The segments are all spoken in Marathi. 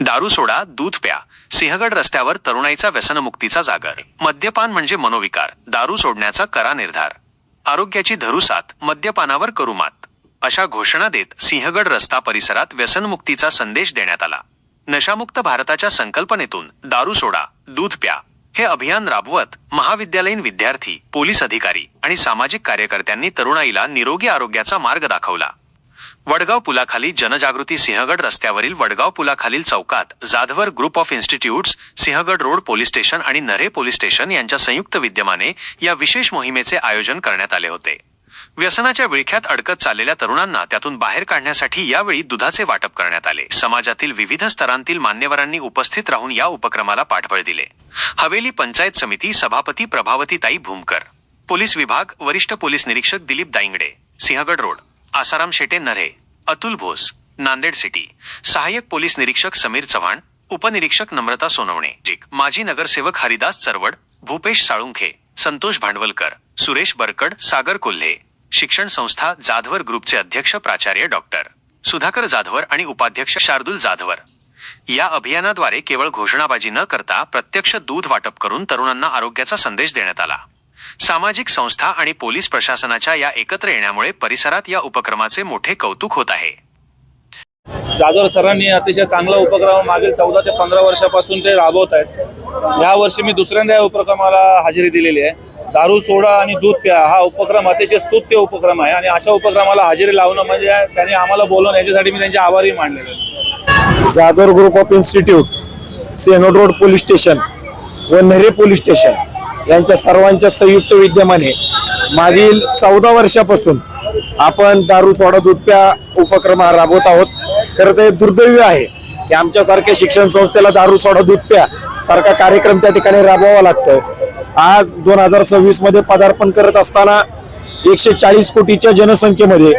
दारू सोडा दूध प्या. सिंहगड रस्त्यावर तरुणाईचा व्यसनमुक्तीचा जागर. मद्यपान म्हणजे मनोविकार. दारू सोडण्याचा करा निर्धार. आरोग्याची धरुसात मद्यपानावर करू मात. अशा घोषणा देत सिंहगड रस्ता परिसरात व्यसनमुक्तीचा संदेश देण्यात आला. नशामुक्त भारताच्या संकल्पनेतून दारू सोडा दूध प्या. हे अभियान राबवत महाविद्यालयीन विद्यार्थी पोलीस अधिकारी आणि सामाजिक कार्यकर्त्यांनी तरुणाईला निरोगी आरोग्याचा मार्ग दाखवला. वडगाव पुलाखाली जनजागृती सिंहगड रस्त्यावरील वडगाव पुलाखालील चौकात Jadhavar group of institutes Sinhagad road police station आणि नरे पोलीस स्टेशन यांच्या संयुक्त विद्यमाने या विशेष मोहिमेचे आयोजन करण्यात आले होते. व्यसनाच्या विळख्यात अडकत चाललेल्या तरुणांना त्यातून बाहेर काढण्यासाठी यावेळी दुधाचे वाटप करण्यात आले. समाजातील विविध स्तरांतील मान्यवरांनी उपस्थित राहून या उपक्रमाला पाठबळ दिले. हवेली पंचायत समिती सभापती प्रभावतीताई भूमकर पोलीस विभाग वरिष्ठ पोलीस निरीक्षक दिलीप दाईंगडे सिंहगड रोड. आसाराम शेटे नरे अतुल भोस नांदेड सिटी. सहाय्यक पोलीस निरीक्षक समीर चव्हाण उपनिरीक्षक नम्रता सोनवणे. माजी नगरसेवक हरिदास चरवड भूपेश साळुंखे संतोष भांडवलकर सुरेश बरकड सागर कोल्हे. शिक्षण संस्था जाधवर ग्रुपचे अध्यक्ष प्राचार्य डॉक्टर सुधाकर जाधवर आणि उपाध्यक्ष शार्दुल जाधवर. या अभियानाद्वारे केवळ घोषणाबाजी न करता प्रत्यक्ष दूध वाटप करून तरुणांना आरोग्याचा संदेश देण्यात आला. सामाजिक संस्था आणि पोलीस प्रशासनाच्या या एकत्र येण्यामुळे परिसरात या उपक्रमाचे मोठे कौतुक होत आहे. जाधव सरांनी अतिशय चांगला उपक्रम मागील चौदा ते पंधरा वर्षापासून ते राबवत आहेत. या वर्षी मी दुसऱ्यांदा या उपक्रमाला हजेरी दिलेली आहे. दारू सोडा आणि दूध प्या हा उपक्रम अतिशय स्तुत्य उपक्रम आहे आणि अशा उपक्रमाला हजेरी लावणं म्हणजे त्यांनी आम्हाला बोलवून याच्यासाठी मी त्यांचे आभारी मानलेले आहेत. जाधव ग्रुप ऑफ इन्स्टिट्यूट सेनोड रोड पोलीस स्टेशन व नेरे पोलीस स्टेशन. यांच्या सर्वांच्या संयुक्त विद्यमाने मागील चौदा वर्षापासून आपण दारू सोडा दूध उपक्रम राबवत आहोत. खरं तर दुर्दैवी आहे की आमच्यासारख्या शिक्षण संस्थेला दारू सोडा दूध सारखा कार्यक्रम त्या ठिकाणी राबवावा लागतोय. आज दोन हजार सव्वीसमध्ये पदार्पण करत असताना एकशे चाळीस कोटीच्या जनसंख्येमध्ये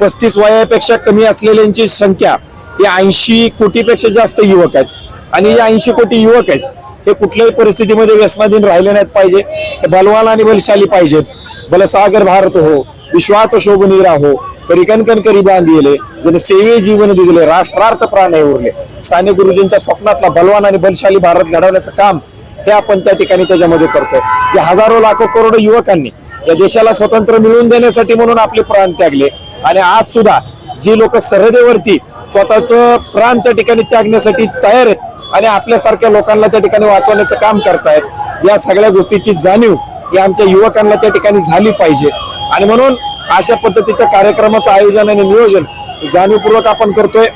पस्तीस वयापेक्षा कमी असलेल्यांची संख्या ही ऐंशी कोटीपेक्षा जास्त युवक आहेत. आणि हे ऐंशी कोटी युवक आहेत हे कुठल्याही परिस्थितीमध्ये व्यसनाधीन राहिले नाहीत पाहिजे. हे बलवान आणि बलशाली पाहिजेत. बलसागर भारत हो विश्वात शोभनी राहो करी कणकण करी बांधिले ज्याने सेवे जीवन दिले राष्ट्रार्थ प्राण हे उरले. साने गुरुजींच्या स्वप्नातला बलवान आणि बलशाली भारत घडवण्याचं काम हे आपण त्या ठिकाणी त्याच्यामध्ये करतोय. जे हजारो लाखो करोडो युवकांनी या देशाला स्वतंत्र मिळवून देण्यासाठी म्हणून आपले प्राण त्यागले. आणि आज सुद्धा जी लोक सरहदेवरती स्वतःच प्राण त्या ठिकाणी त्यागण्यासाठी तयार आहेत आणि आपल्यासारख्या लोकांना त्या ठिकाणी वाचवण्याचं काम करतायत. या सगळ्या गोष्टीची जाणीव ही आमच्या युवकांना त्या ठिकाणी झाली पाहिजे. आणि म्हणून अशा पद्धतीच्या कार्यक्रमाचं आयोजन आणि नियोजन जाणीवपूर्वक आपण करतोय.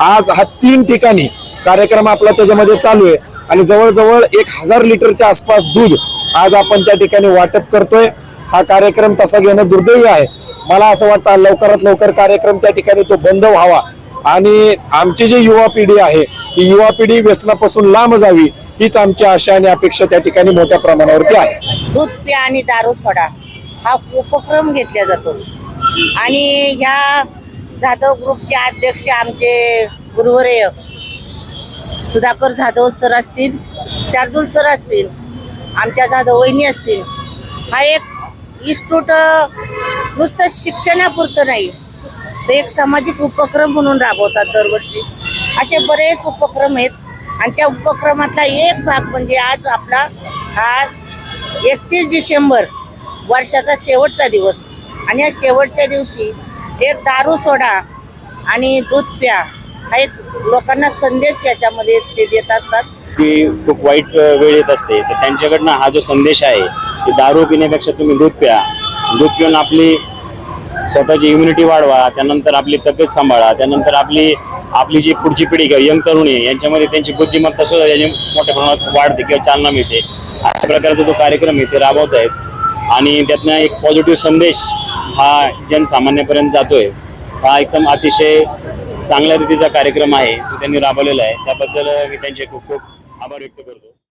आज हा तीन ठिकाणी कार्यक्रम आपला त्याच्यामध्ये चालू आहे. आणि जवळजवळ एक हजार लिटरच्या आसपास दूध आज आपण त्या ठिकाणी वाटप करतोय. हा कार्यक्रम तसा घेणं दुर्दैवी आहे. मला असं वाटतं लवकरात लवकर कार्यक्रम त्या ठिकाणी तो बंद व्हावा. आणि आमची जी युवा पिढी आहे ही युवा पिढी व्यसनापासून लांब जावी हीच आमची आशा आणि अपेक्षा त्या ठिकाणी मोठ्या प्रमाणावरती आहे. दूध प्या आणि दारू सोडा हा उपक्रम घेतला जातो. आणि ह्या जाधव ग्रुपचे अध्यक्ष आमचे गुरुवर्य सुधाकर जाधव सर असतील चारदूल सर असतील आमच्या जाधव वहिनी असतील हा एक इन्स्टिट्यूट नुसतं शिक्षणापुरतं नाही ते एक सामाजिक उपक्रम म्हणून राबवतात दरवर्षी. असे बरेच उपक्रम आहेत. आणि त्या उपक्रमातला एक भाग म्हणजे आज आपला हा एकतीस डिसेंबर वर्षाचा शेवटचा दिवस. आणि या शेवटच्या दिवशी एक दारू सोडा आणि दूध प्या हा एक लोकांना संदेश याच्यामध्ये ते देत असतात. की खूप वाईट वेळ येत असते. तर त्यांच्याकडनं हा जो संदेश आहे की दारू पिण्यापेक्षा तुम्ही दूध प्या. दूध पिऊन आपली स्वतःची इम्युनिटी वाढवा त्यानंतर आपली तब्येत सांभाळा त्यानंतर आपली आपली जी पुढची पिढी किंवा यंग तरुणी आहे यांच्यामध्ये त्यांची बुद्धिमत्ता सुद्धा याची मोठ्या प्रमाणात वाढते किंवा चालना मिळते. अशा प्रकारचा जो कार्यक्रम आहे ते राबवत आहेत. आणि त्यातनं एक पॉझिटिव्ह संदेश हा जनसामान्यापर्यंत जातोय. हा एकदम अतिशय चांगल्या रीतीचा कार्यक्रम आहे तो त्यांनी राबवलेला आहे. त्याबद्दल मी त्यांचे खूप खूप आभार व्यक्त करतो.